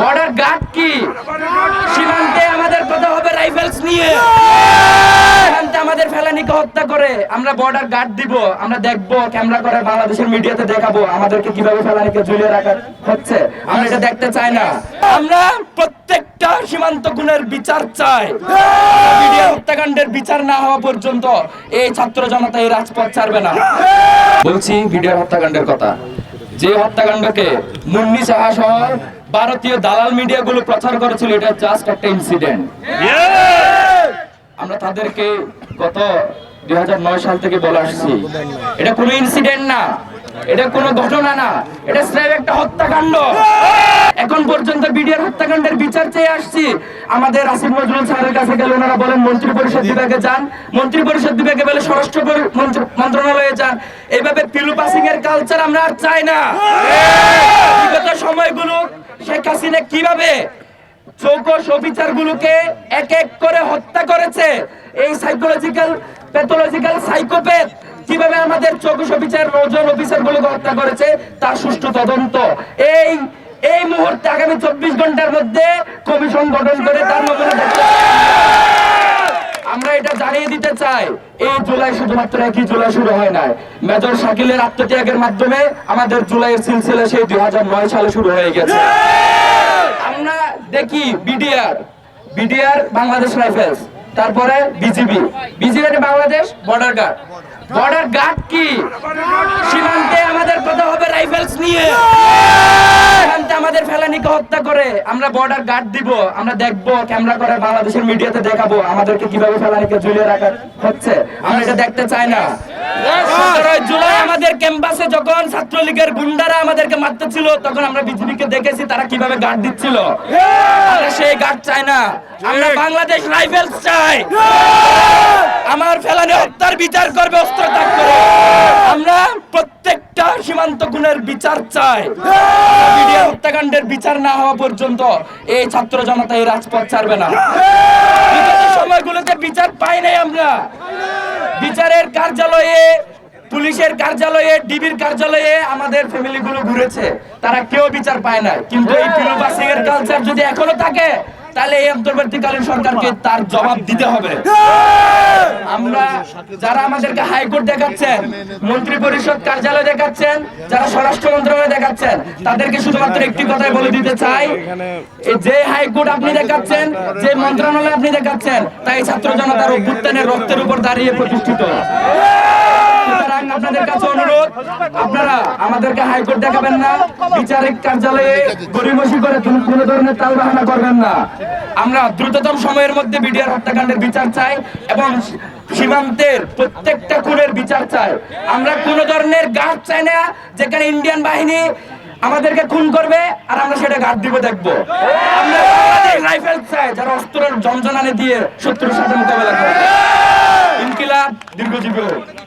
Border guard কি? সীমান্তে আমাদের কথা হবে রাইফেলস নিয়ে। সীমান্তে আমাদের ফেলানিকে হত্যা করে। আমরা বর্ডার গার্ড দিব। আমরা দেখব ক্যামেরা করে বাংলাদেশের মিডিয়াতে দেখাবো আমাদেরকে কীভাবে ফেলানিকে ঝুলিয়ে রাখা হচ্ছে। আমরা এটা দেখতে চাই না। আমরা প্রত্যেকটা সীমান্ত গুণের বিচার চাই। মিডিয়া হত্যাকাণ্ডের বিচার না হওয়া পর্যন্ত এই ছাত্র জনতা এই রাজপথ ছাড়বে না। বলছি ভিডিওর হত্যাকাণ্ডের কথা। যে হত্যাকাণ্ডকে মুন্নি সাহা সহ ভারতীয় দালাল মিডিয়াগুলো প্রচার করেছিল, এটা জাস্ট একটা ইনসিডেন্ট আমরা তাদেরকে গত দুই হাজার নয় সাল থেকে বলে আসছি, এটা কোনো ইনসিডেন্ট না, এটা কোনো ঘটনা না, এটা একটা হত্যাকাণ্ড। এখন পর্যন্ত বিডিআর হত্যাকাণ্ডের বিচার চেয়ে আসছি। আমাদের আসিফ নজরুল স্যারের কাছে গেলে ওনারা বলেন, মন্ত্রী পরিষদ বিভাগে যান। মন্ত্রী পরিষদ বিভাগে বলে স্বরাষ্ট্র মন্ত্রণালয়ে যান। এইভাবে পিলু পাসিং এর কালচার আমরা আর চাই না। সময়গুলো শেখ হাসিনা কীভাবে চৌকস অফিসার গুলোকে এক এক করে হত্যা করেছে? এই সাইকোলজিক্যাল প্যাথোলজিক্যাল সাইকোপ্যাথ কীভাবে আমাদের চৌকস অফিসার ওজন অফিসার গুলোকে হত্যা করেছে? তার সুষ্ঠু তদন্ত। এই এই মুহূর্তে আগামী চব্বিশ ঘণ্টার মধ্যে কমিশন গঠন করে তার নমুনা। আমরা এটা জানিয়ে দিতে চাই, এই জুলাই শুধুমাত্র একই জুলাই শুরু হয় নাই। মেজর শাকিলের আত্মত্যাগের মাধ্যমে আমাদের জুলাইয়ের সিলসিলা সেই দুই সালে শুরু হয়ে গেছে। আমরা দেখি বিডিআর বিডিআর বাংলাদেশ রাইফেলস, তারপরে BGB. BGB Bangladesh Border Guard. Border Guard কি? সীমান্তে আমাদের কথা হবে রাইফেলস নিয়ে। হত্যা করে আমরা বর্ডার গার্ড দিব আমরা দেখব ক্যামেরা করে বাংলাদেশের মিডিয়াতে দেখাবো আমাদেরকে কীভাবে ফেলানিকে ঝুলিয়ে রাখা হচ্ছে। আমরা এটা দেখতে চাই না। জুলাই আমাদের ক্যাম্পাসে যখন ছাত্রলীগের গুন্ডারা আমাদেরকে মারতেছিল তখন আমরা বিজেপিকে দেখেছি তারা কীভাবে গার্ড দিচ্ছিল। সেই গার্ড চাই না। আমরা বাংলাদেশ রাইফেলস চাই। আমার ফেলানি হত্যার বিচার করবে অস্ত্র ত্যাগ করে। আমরা প্রত্যেকটা সীমান্ত গুণের বিচার চাই। হত্যাকাণ্ডের বিচার না হওয়া পর্যন্ত এই ছাত্র জনতা এই রাজপথ ছাড়বে না। সময়গুলোতে বিচার পাই নাই আমরা। বিচারের কার্যালয়ে, পুলিশের কার্যালয়ে, ডিবির কার্যালয়ে আমাদের ফ্যামিলিগুলো ঘুরেছে। তারা কেউ বিচার পায় না কিন্তু এই পিলুবাসিং এর কালচার যদি এখনও থাকে তাহলে এই অন্তর্বর্তীকালীন সরকারকে তার জবাব দিতে হবে। আমরা যারা আমাদেরকে হাইকোর্ট দেখাচ্ছেন মন্ত্রী পরিষদ কার্যালয় দেখাচ্ছেন, যারা স্বরাষ্ট্র মন্ত্রণালয় দেখাচ্ছেন, তাদেরকে শুধুমাত্র একটি কথাই বলে দিতে চাই। যে হাইকোর্ট আপনি দেখাচ্ছেন, যে মন্ত্রণালয় আপনি দেখাচ্ছেন, তাই ছাত্র জনতার অভ্যুত্থানের রক্তের উপর দাঁড়িয়ে প্রতিষ্ঠিত। সুতরাং আপনাদের কাছে অনুরোধ, আপনারা আমাদেরকে হাইকোর্ট দেখাবেন না, বিচারিক কার্যালয়ে করে ধরনের তাল বাহানা করবেন না। আমরা দ্রুততম সময়ের মধ্যে বিডিআর হত্যাকাণ্ডের বিচার চাই এবং সীমান্তের প্রত্যেকটা খুনের বিচার চাই। আমরা কোন ধরনের গার্ড চাই না, যেখানে ইন্ডিয়ান বাহিনী আমাদেরকে খুন করবে আর আমরা সেটা গার্ড দিব দেখব। রাইফেল চাই, যারা অস্ত্রের জমজনানে দিয়ে শত্রুর সাথে মোকাবেলা করবে ইনকিলাব দীর্ঘজীবী হোক।